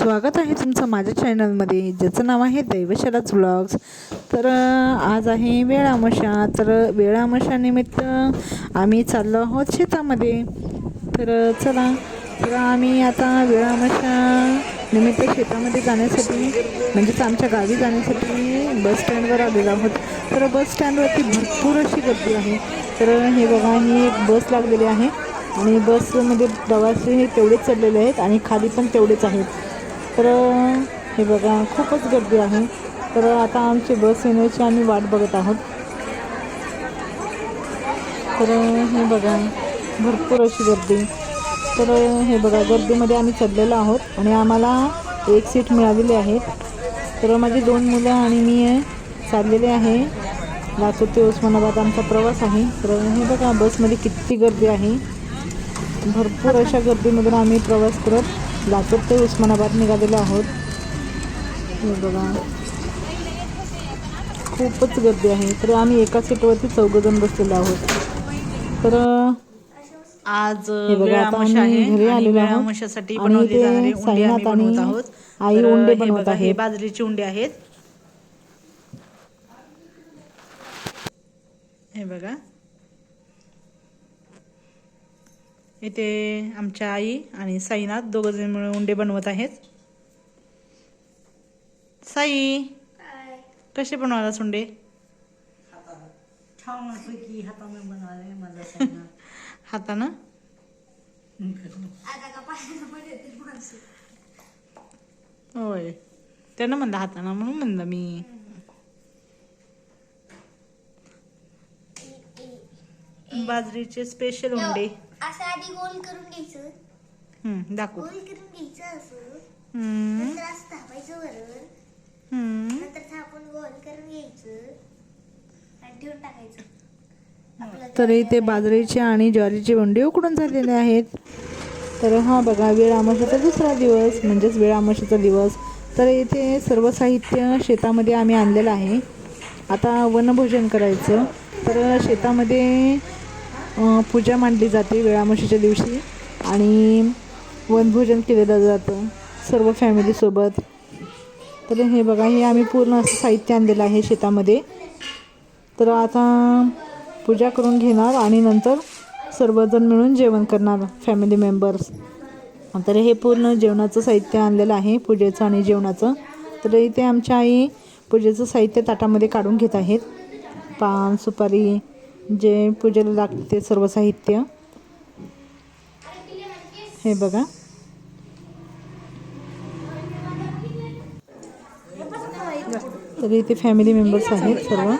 स्वागत आहे तुमचं माझ्या चॅनलमध्ये. ज्याचं नाव आहे दैवशालाच ब्लॉग्स. तर आज आहे वेळामशा. तर वेळामशानिमित्त आम्ही चाललो आहोत शेतामध्ये. तर चला. तर आम्ही आता वेळामशा निमित्त शेतामध्ये जाण्यासाठी म्हणजेच आमच्या गावी जाण्यासाठी बस स्टँडवर आलेलो आहोत. तर बस स्टँडवरती भरपूर अशी गर्दी आहे. तर हे बघा ही एक बस लागलेली आहे. आणि बसमध्ये प्रवासी हे तेवढेच चढलेले आहेत आणि खाली पण तेवढेच आहेत. तर हे बघा खूपच गर्दी आहे. तर आता आमची बस येण्याची आम्ही वाट बघत आहोत. तर हे बघा भरपूर अशी गर्दी. तर हे बघा गर्दीमध्ये आम्ही चढलेलो आहोत आणि आम्हाला एक सीट मिळालेली आहे. तर माझी दोन मुलं आणि मी चाललेले आहे. लातूर ते उस्मानाबाद आमचा प्रवास आहे. तर हे बघा बसमध्ये किती गर्दी आहे. भरपूर अशा गर्दीमधून आम्ही प्रवास करत लातूर ते उस्मानाबाद निघालेलो आहोत. हे बघा. खूपच गर्दी आहे. तर आम्ही एका सीटवरती चौघजण बसलेलो आहोत. तर आज आहे घरी आलेलो आहोत. आणि ते साईनाथ आणि आई उंडे बनवत हे आहेत. बाजरीची उंडी आहेत. हे बघा. इथे आमच्या आई आणि साईनाथ दोघ जण मिळून उंडे बनवत आहेत. साई कसे बनवायला सैना हातानं. होय. त्यानं म्हणलं हातानं म्हणून म्हणलं मी. बाजरीचे स्पेशल उंडे. असं आधी गोल करून घ्यायचं. हम्म, दाखव. गोल करून घ्यायचं असं. हम्म, नंतर असं थापायचं वरून. हम्म. नंतर थापून गोल करून घ्यायचं. आणि ठेवून टाकायचं. आपलं तर इथे बाजरीचे आणि ज्वारीचे उंडे उकडून झालेले आहेत. तर हा बघा वेळ आमाशाचा दुसरा दिवस म्हणजेच वेळ आमाशाचा दिवस. तर इथे सर्व साहित्य शेतामध्ये आम्ही आणलेलं आहे. आता वनभोजन करायचं. तर शेतामध्ये पूजा मांडली जाते वेळामशीच्या दिवशी आणि वनभोजन केलेलं जातं सर्व फॅमिलीसोबत तर हे बघा हे आम्ही पूर्ण असं साहित्य आणलेलं आहे शेतामध्ये. तर आता पूजा करून घेणार आणि नंतर सर्वजण मिळून जेवण करणार फॅमिली मेंबर्स तर हे पूर्ण जेवणाचं साहित्य आणलेलं आहे पूजेचं आणि जेवणाचं. तर इथे आमच्या आई पूजेचं साहित्य ताटामध्ये काढून घेत आहेत. पान सुपारी जे पूजेला लागते सर्व साहित्य. हे बघा. तर इथे फॅमिली मेंबर्स आहेत सर्व.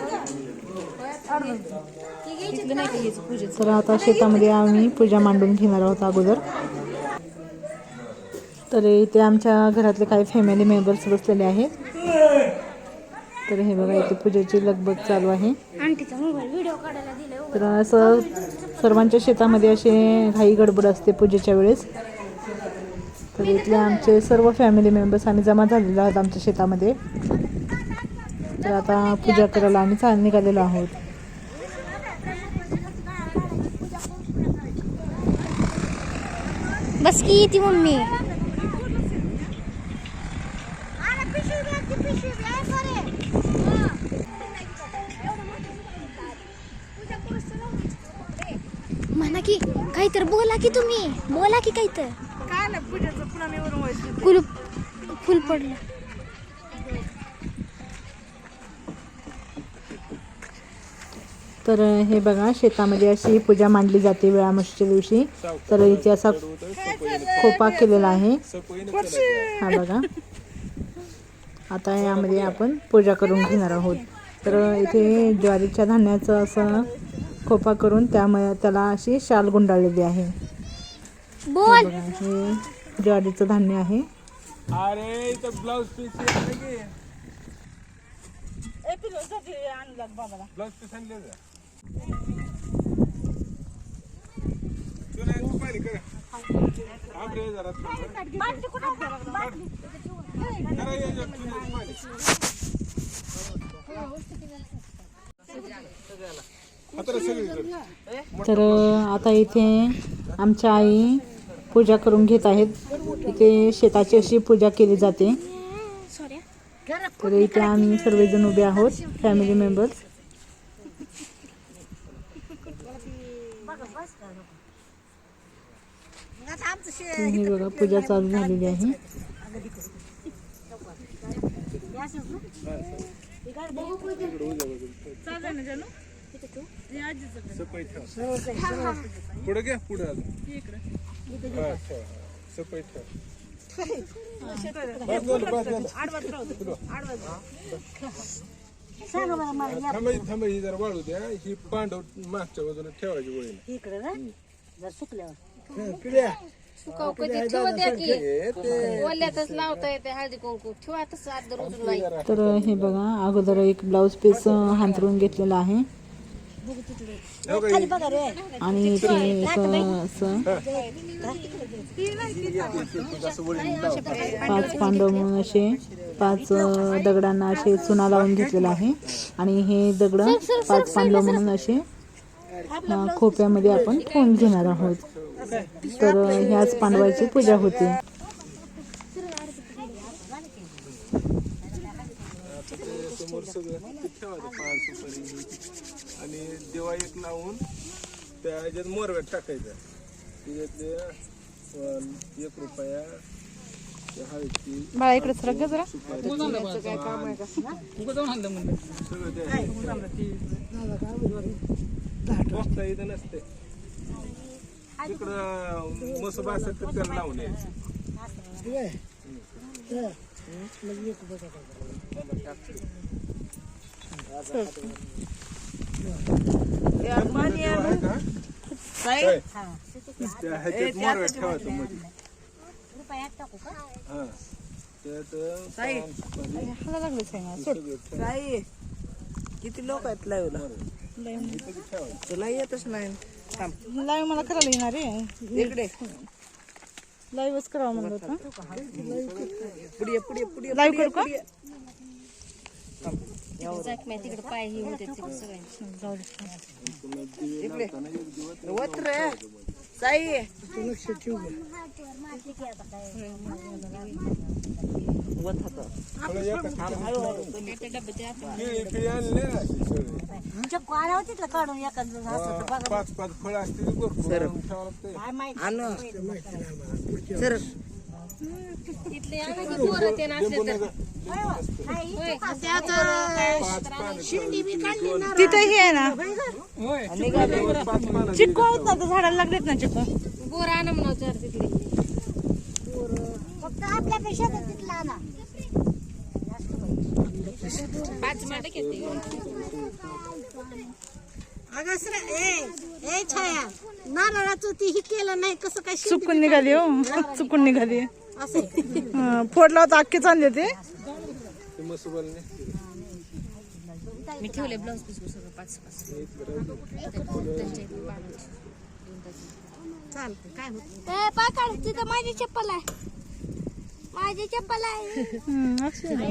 तर आता शेतामध्ये आम्ही पूजा मांडून घेणार आहोत अगोदर. तर इथे आमच्या घरातले काही फॅमिली मेंबर्स बसलेले आहेत. तर हे बघा इथे पूजेची लगबग चालू आहे. तर असं सर्वांच्या शेतामध्ये असे घाई गडबड असते पूजेच्या वेळेस. तर इथले आमचे सर्व फॅमिली मेंबर्स आम्ही जमा झालेलो आहोत आमच्या शेतामध्ये. तर आता पूजा करायला आम्ही चाल निघालेलो आहोत. बस की ती मम्मी. म्हणा की काहीतर बोला की तुम्ही. बोला की काहीतर. काय नाही पूजेचं पुन्हा मी वरून कुलूप फुल पडलं. तर हे बघा शेतामध्ये अशी पूजा मांडली जाते वेळामशीच्या दिवशी. तर इथे असा खोपा केलेला आहे. हा बघा. आता यामध्ये आपण पूजा करून घेणार आहोत. तर इथे ज्वारीच्या धान्याचं असं खोपा करून त्यामुळे त्याला अशी शाल गुंडाळलेली आहे. हे बोल. हे ज्वारीचं धान्य आहे. अरे इथं ब्लाऊज पीस ब्लाऊज पीस आणले तर आता इथे आमच्या आई पूजा करून घेत आहेत. इथे शेताची अशी पूजा केली जाते. तर इथे आम्ही सर्वजण उभे आहोत फॅमिली मेंबर्स ही बघा पूजा चालू झालेली आहे. सपई ठेव पुढे घ्या पुढे हा ठेव सपई बस बस थांबा ही थांबा ही जरा वाळू द्या. ही पांडव मागच्या बाजूला ठेवायची इकडे ना जर सुकल्यावर. सुकाव कधी? ठेवा द्या की. ओल्यातच लावता येते हळदी कुंकू. ठेवा तसं आज रोज नाही तर हे बघा अगोदर एक ब्लाऊज पीस हांतरून घेतलेला आहे. बघा रे आणि ते असं असं पाच पांडव म्हणून असे पाच दगडांना असे चुना लावून घेतलेला आहे. आणि हे दगड पाच पांडव म्हणून असे खोप्यामध्ये आपण ठेवून घेणार आहोत. तर ह्याच पांडवाची पूजा होते. समोर सगळं ठेवायचं सुपारी आणि देवा एक लावून त्या ह्याच्यात मोरव्यात टाकायचं. त्याच्यातले एक रुपया बाळा इकडे सरक जरा. सगळं इथं नसते. तिकडं मसोब असेल तर त्याला लावून यायचं. ह्याच्यात मोरव्यात ठेवायचं मध्ये रुपयात टाकू का? हा. त्यात सगळं ठेवायचं. किती लोक आहेत लाईव्हला? इथं ते ठेवायचं. तुला येतच नाही. थांब. लाईव्ह मला करायला येणार आहे. इकडे. लाईव्हच करावं म्हणलं होतं. पुढे पुढे पुढे लाईव्ह करू का? तिकडे पाय ही होते तिकडे सगळ्यांचे जाऊ दे इकडे. वत रे. साई. वत होतं. सगळं एकच ठेवायचं. केळी केळी आणले ना अशी सगळी. चक्कू आला होती तिथलं काढून एखादं पाच पाच फळ असतील सर इथले पोरं ते तर होय. तिथं हे आहे ना चिक्कू आहेत ना त्या झाडाला लागलेत ना चिक्कू. बोर आणा म्हणा चार तिथले. फक्त आपल्यापेक्षा तर तिथला आणा. पाच माटे घेते अगं सर ए ए छाया. नारळाचं ती ही केलं नाही कसं काय चुकून निघाली हो. चुकून निघाली. असं फोडला होता अख्खे चालले ते. मी ठेवले ब्लाऊज पीस सगळं पाच पाच. चालतं काय होत? ए पाकाड तिथं माझी चप्पल आहे. माझी चप्पल आहे.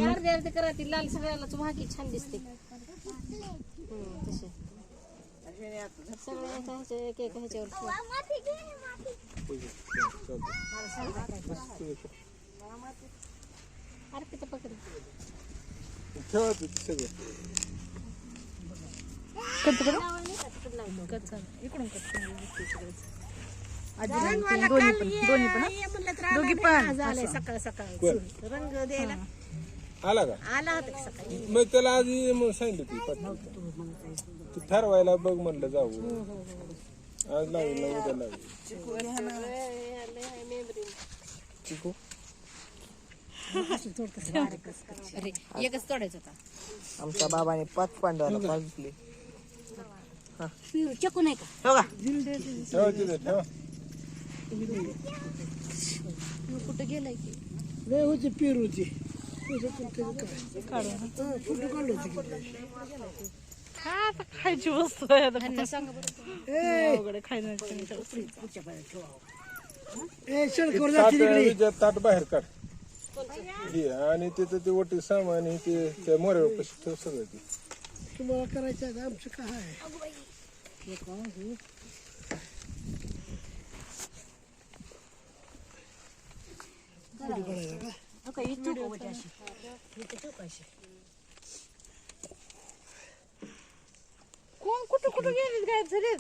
अर्धे अर्धे करा ती लाल सगळ्यालाच वाकी छान दिसते. तसे. सगळ्या एक एक ह्याच्यावर ठेवा. सगळं दोघी पण सकाळ सकाळ रंग द्यायला आला का आला होता सकाळी मग त्याला आधी मग सांगितलं ती पटकन. तू ठरवायला बघ म्हणलं जाऊ आज लावी उद्या उद्या चिकू. अरे एकच तोडायचं होता. आमच्या बाबाने पाच पांडवाला पाच दिले पिरू चकू नाही का? हो का? ठेवा तिथे ठेवा. कुठं गेलाय की हा, खायची वस्तू आहे आता. त्यांना सांगा बरं. ताट बाहेर काढ. हे आणि तिथं ते वटी सामान हे ते त्या मोऱ्यावर पशी ठेव सगळं ते. कोण कुठं कुठं गेलीत गायब झालीत?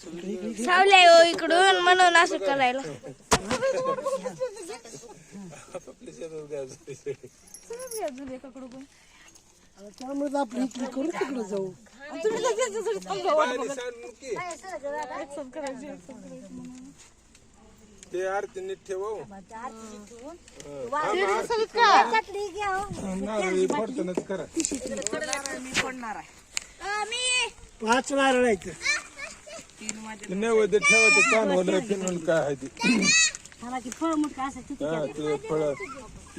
सावल्या हो इकडून म्हणून असं करायला. त्यामुळे आपली इकडे करून तिकडे जाऊ. ते आरती नीट ठेव हो. नारळी फोडतानाच करा पाच नारळ आहेत नैवेद्य ठेवायचं काय आहे ते. मला की फळ मोठं असं तिथे हा ते फळ.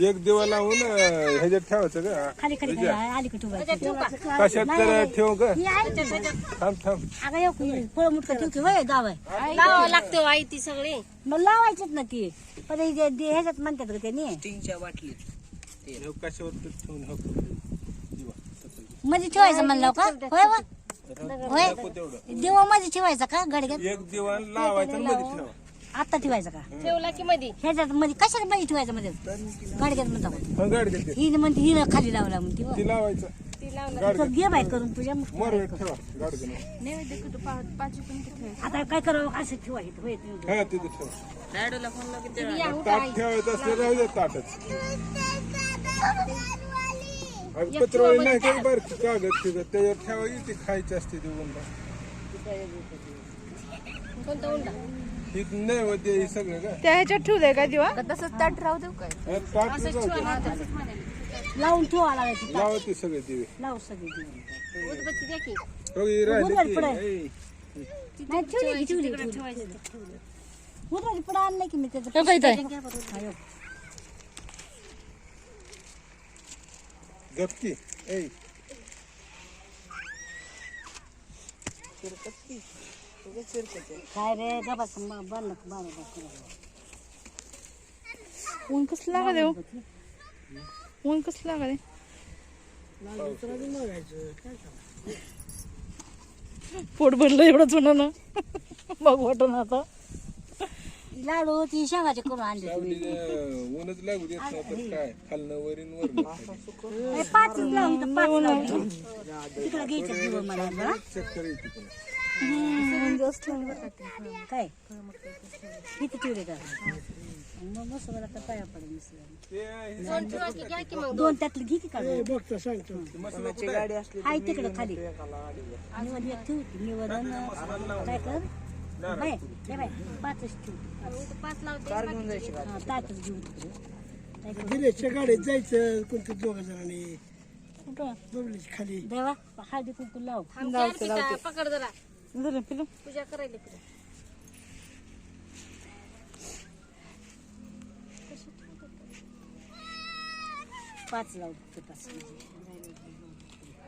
एक दिवा लावून अं, ह्याच्यात ठेवायचं का? खाली खाली खाली अलीकडे उभा कशात तर ठेव का? ही थांब थांब. अगं फळ मोठं ठेव की वय दाव आहे लावावं लागतं आई ती सगळी. मग लावायचेच ना की पण हे जे- जे ह्याच्यात म्हणतात का त्यांनी. हे कशावर तर ठेवून हो दिवा मध्ये ठेवायचं म्हणलं का? होय वा होय दिवा मध्ये ठेवायचा का? गडग्यात? एक दिवा लावायचा आणि मध्ये ठेवा. आता ठेवायचा का? ठेवला की मध्ये ह्याच्यात मध्ये कशात मध्ये ठेवायचं मध्ये? गडग्यात म्हणता हा गाडी देते ही म्हणते हिनं खाली लावला म्हणते हो. ती घे बाय करून तुझ्या ठेवा गाडी आता काय करावं? असं ठेवायचं होय तुम्ही. हा तिथे ठेवा. डॅडूला फोन लाव किती ताट ठेवायचं. असलं राहू दे ताटच. पत्रवाळी नाही का बारकी कागद तिथं त्याच्यावर ठेवायची ती खायची असते ती उंडा कोणता उंडा ही नैवेद्य हे सगळं का त्या ह्याच्यात ठेवलंय का दिवा हा, ताट जाऊ दे. लावून ठेवा लागायची लावा ते सगळे दिवे. लाव सगळी दिवे. उदबत्ती द्या की. हो, ही राहिली ती. ऐ, नाही ठेवली की ठेवली ठेवली. मुद्राची पुढे आणलं की मी त्याचं काय? हा, हो. गपकी. ऐ. काय रे गबास बनलं बरं ऊन कसलं लागा देऊ ऊन कसलं लागा दे पोट भरलं एवढंच होणार ना. मग वाटण आता. लाडू ती शेंगाचे करून आणले अं, ऊनच लागू देत नव्हतं काय? खालनं वरीन वरण ए, पाच लावून इथं पाच लावून. तिकडे घ्यायचं दिवं मला जरा. चक्कर येते पुन्हा. काय? किती ठेवले का? मग मस्त मला तर पाया पडेल मस्त. ते हे दोन ठेवा की घ्या की मग दोन त्यातलं घे की काढून. मसाला कुठे आहे? गाडी असली हाय तिकडे खाली. निवड एक काय कर? हे बाय पाचच पाच. पाच लावते हा, ताटच घेऊन? दिलेच्या गाडीत जायचं कोणत्या दोघ जणांनी? कुठं? बबलीच्या खाली. देवा हळदी कुंकू लाव. थांब की अर्पिता, पकड जरा. झालं पिलं. पूजा करायला पुढे पाच लाव ते पाच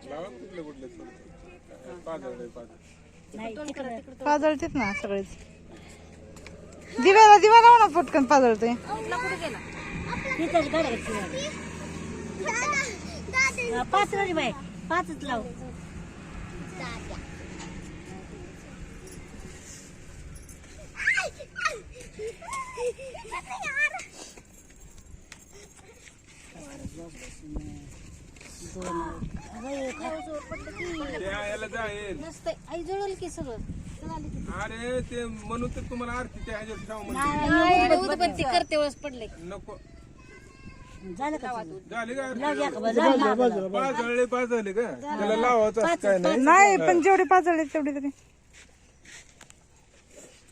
लावा कुठले कुठले? थोडे पाजळ आहे, पाजळ. नाही तिकडे पाजळतेत ना सगळेच. दिव्याला दिवा लाव ना पटकन पाजळते पाच रे बाय पाचच लाव. नसतंय आई जळल की सगळं अरे ते म्हणून तर तुम्हाला आरती त्या ह्याच्यात ठेवा म्हणते. आई उदबत्ती करते वेळेस पडले. नको. झालं का? झाली का लाव, लाव, लाव. त्याला लावायचं असं काय नाही? नाही पण जेवढे पाजळले तेवढे तरी.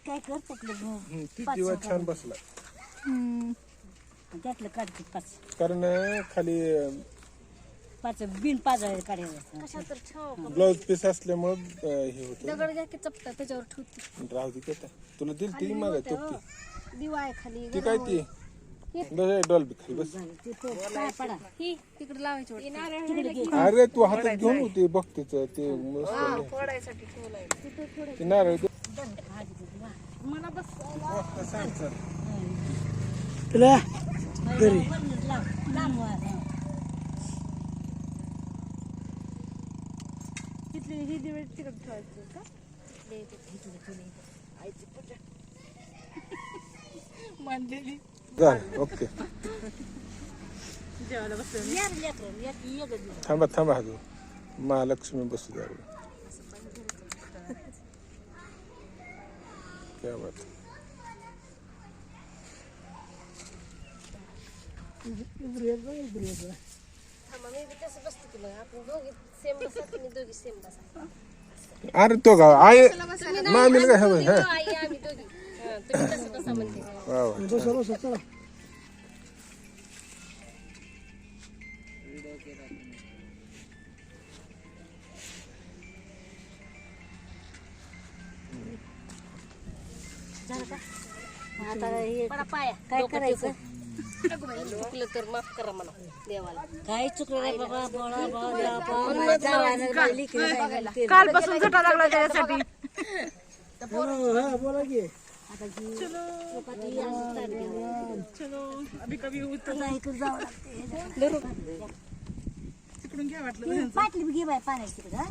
काय कर त्यातलं घेऊ. हम्म, ती दिवा छान बसला. हम्म. त्यातलं काढते पाच. कारण खाली पाच बिन पाच काढायचं कशा तर ठेव ब्लाउज पीस असल्यामुळं अं, हे होतं. दगड घ्या की चपटा त्याच्यावर ठेवते. राहू दे का तुला दिल ती माग तोपती दिवा आहे खाली ती काय ती? डॉल्बी खाली बस. ते तो काय पडा? ही तिकडे लावायची वाटतं. नारळ अरे तू हातात घेऊन होती बघतेच ते मस्त ते नारळ दे. सांग. तुला? लांब हा. तिथली ही दिवे तिकडे ठेवायची का मांडलेली झालं ओके या रे लेकरं, या की ये गं दिवस. थांबा थांबा अजून महालक्ष्मी बसू द्या अगोदर. क्या बात थांबा, मी बी तसं बसते की मग आपण दोघी सेम बसा तुम्ही दोघी सेम बसा अरे तो का मामीला काय तुम्ही हा दोघं आई आम्ही दोघी हा, तुम्ही तसं बसा म्हणते वा वा चला आता हे पडा पाया काय करायचं चुकलं तर माफ करा मला देवाला. काय चुकलं रे बाबा? बोळा बोळा बाबा जावानं बाई लेकरं सांगायला ते. कालपासून झटा लागला त्याच्यासाठी. हा बोला की. चपाती आणि ताट घ्या. आता इकडं जावं लागते. तिकडून घ्या वाटलं ती बाटली बी घे बाय पाण्याची तिकडं, हा.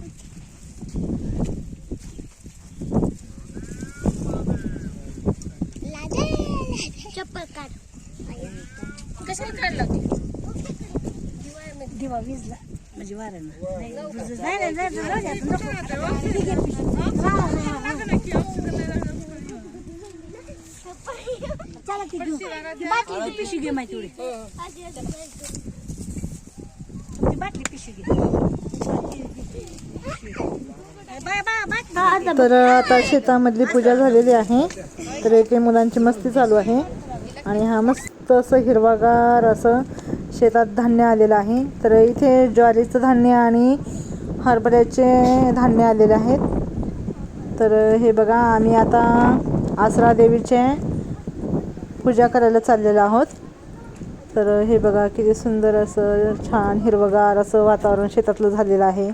चप्पल काढ. कशाला काढला होती दिवा विजला म्हणजे बाटली पिशवी घे माहिती तेवढी ती बाटली पिशवी घे तर आता शेतामधली पूजा झालेली आहे तर इथे मुलांची मस्ती चालू आहे आणि हा मस्त असं हिरवागार असं शेतात धान्य आलेलं आहे. तर इथे ज्वारीचं धान्य आणि हरभऱ्याचे धान्य आलेले आहेत. तर हे बघा आम्ही आता आसरा देवीचे पूजा करायला चाललेलो आहोत. तर हे बघा किती सुंदर असं छान हिरवगार असं वातावरण शेतातलं झालेलं आहे.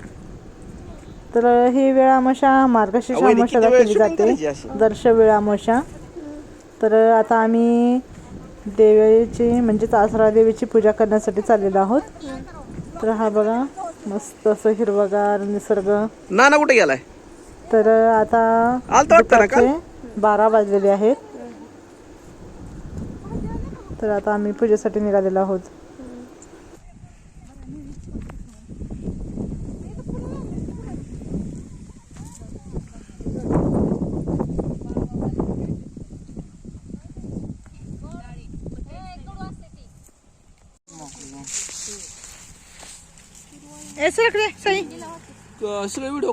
तर ही वेळामशा मार्गशीर्ष अमावस्याला केली जाते. दर्श वेळामशा. तर आता आम्ही देवीची म्हणजेच आसरा देवीची पूजा करण्यासाठी चाललेलो आहोत. तर हा बघा मस्त असं हिरवगार निसर्ग. नाना कुठे गेलाय? तर आता आलता वाटतं ना काल? दुपारचे बारा वाजलेले आहेत. तर आता आम्ही पूजेसाठी निघालेलो आहोत. ए सरकडे साई. सगळे व्हिडिओ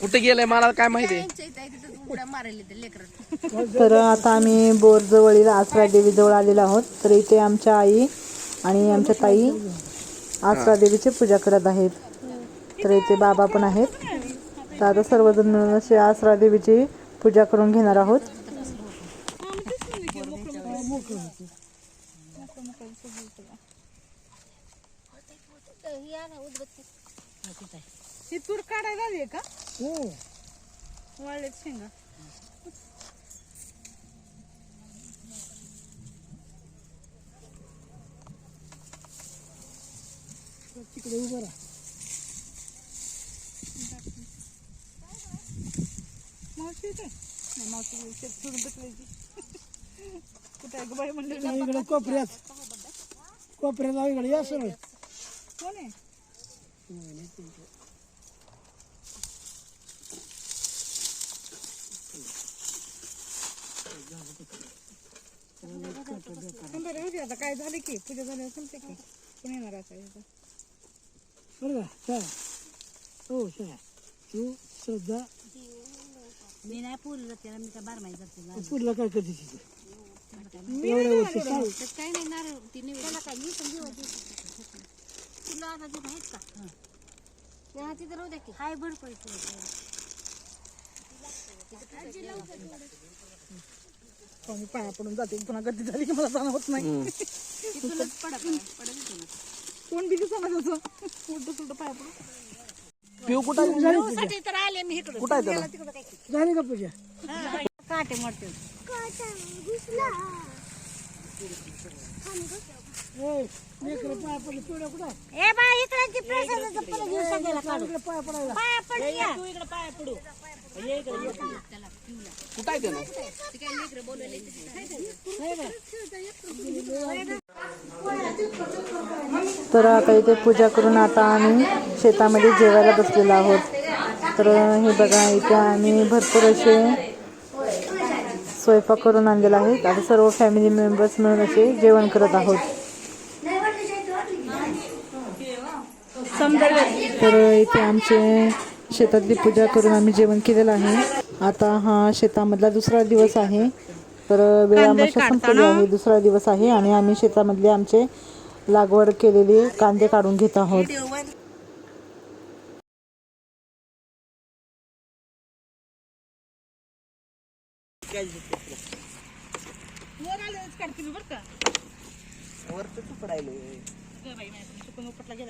कुठे गेलाय मला काय माहिती? तर आता आम्ही बोरजवळील आसरा देवी जवळ आलेलो आहोत. तर इथे आमच्या आई आणि आमच्या ताई आसरा देवीची पूजा करत आहेत. तर इथे बाबा पण आहेत. तर आता सर्वजण मिळून अशी आसरा देवीची पूजा करून घेणार आहोत. ही तूर काढायला आली का? वाळलेत शेंगा. तिकडे उभं राहा. येते मावशी शेत सोडून बसवायची कुठे आहे बाई इकडे कोपऱ्यात कोपऱ्यात इकडे या सरळ कोण आहे आता काय झालं की पूजा झाल्यावर सांगते की कोण येणार आता बरं का हो तू श्रद्धा मी नाही पोरीला त्याला मी काय बार माहिती जाते ना. पुढला काय करते तिथे? एवढ्या वर्षी सांग काय नाही नारळ तिने त्याला काय मी पण तुला आता का? तिथे राहू द्या की. हाय बरं मी पाया पडून जाते पुन्हा गर्दी झाली की मला जाणं होत नाही. कोण बी दिसणार तसं उलट सुलट पाया पडून. पिऊ कुठं साठी तर आले मी इकडे. कुठं आहे त्याला? झाली का पूजा काटे मोडते ए बा इकडे प्रसादाचं परत घेऊन सगळ्याला काढू. पाया या. कुठं आहे तर आता इथे पूजा करून आता आम्ही शेतामध्ये जेवायला बसलेलो आहोत. तर हे बघा इथे आम्ही भरपूर असे स्वयंपाक करून आणलेला आहे. आता सर्व फॅमिली मेंबर्स मिळून असे जेवण करत आहोत. तर इथे आमचे शेतातली पूजा करून आम्ही जेवण केलेलं आहे. आता हा शेतामधला दुसरा दिवस आहे. तर वेळामशा संपलेली आहे. दुसरा दिवस आहे आणि आम्ही शेतामधले आमचे लागवड केलेले कांदे काढून घेत आहोत.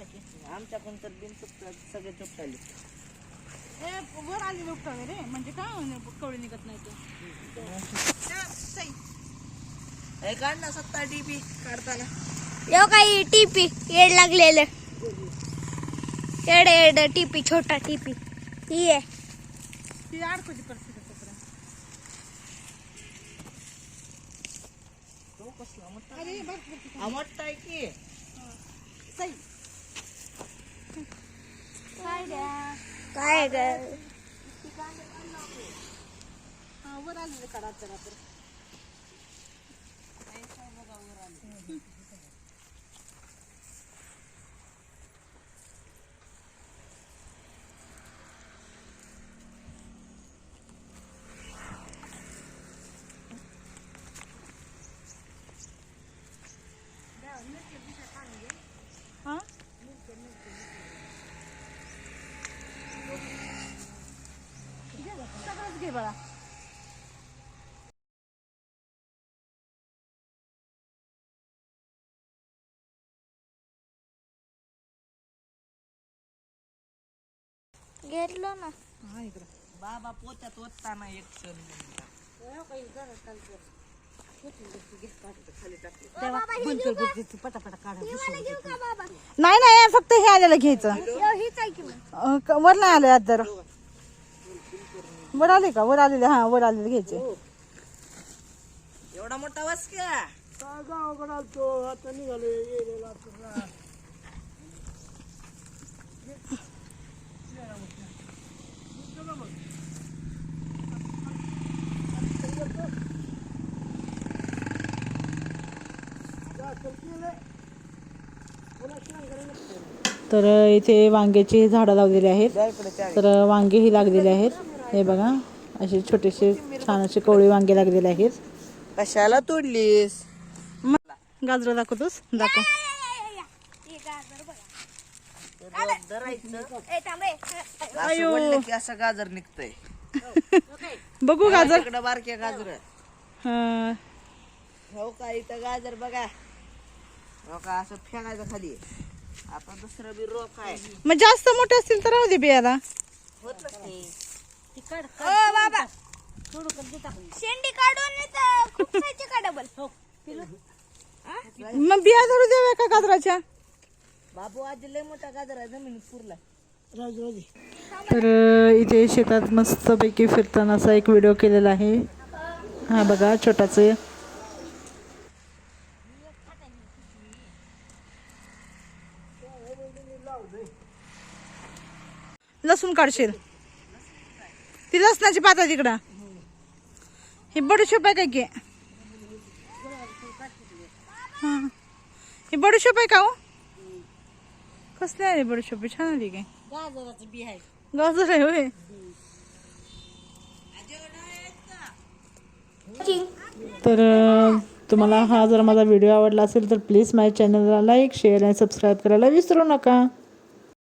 की? आमच्याकडून तर बिन तुकड सगळे तुकडायले ए वर आलेले उपटावे रे? म्हणजे काय कवळी निघत नाही ते. हे काढ ना सत्ता टीपी काढताना. यो काही टीपी? येड लागलेलं. येड येड टीपी छोटा टीपी. ही आहे. ती बघ तिथे. आमट आहे की? काय ग? घेतलो ना. हा इकडं. बाबा पोत्यात ओतताना एक क्षण नाही नाही फक्त हे आलेलं घ्यायचं. अं, क- वर नाही आले आज जरा वर आले का? वर आलेले हा वर आलेले घ्यायचे. एवढा मोठा गावाकडे आलतो आता निघालो येलेला तर इथे वांग्याची झाडं लावलेली आहेत. तर वांगेही लागलेले आहेत. हे बघा असे छोटेसे छान असे कोवळे वांगे लागलेले आहेत. कशाला तोडलीस? गाजर दाखवतोस? दाखव. असं गाजर निघतंय. बघू गाजर. तिकडं बारक्या गाजर. हा. हो का इथं गाजर बघा. हो का असं फेकायचं खाली. आता दुसरं बी रोप आहे. मग जास्त मोठे असतील तर राहू दे बियाला. होत नसते. शेंडी काढून खूप खायचे का डबल मग बिया धरू देऊया का गाजराच्या. बाबू आज लय मोठा गाजर आहे जमिनीत पुरला. तर इथे शेतात मस्तपैकी फिरताना असा एक व्हिडिओ केलेला आहे. हा बघा छोटाचे. लसूण काढशील. ती लसणाची पात आहे तिकडं. ही बडूशोप आहे काय की? हे. ही आहे का हो? कसली आहे बडूशोप छान आली काय गाजराचं बी आहे. गाजर आहे होय. तर तुम्हाला हा जर माझा व्हिडिओ आवडला असेल तर प्लीज माझ्या चॅनलला लाईक शेअर आणि सबस्क्राईब करायला विसरू नका.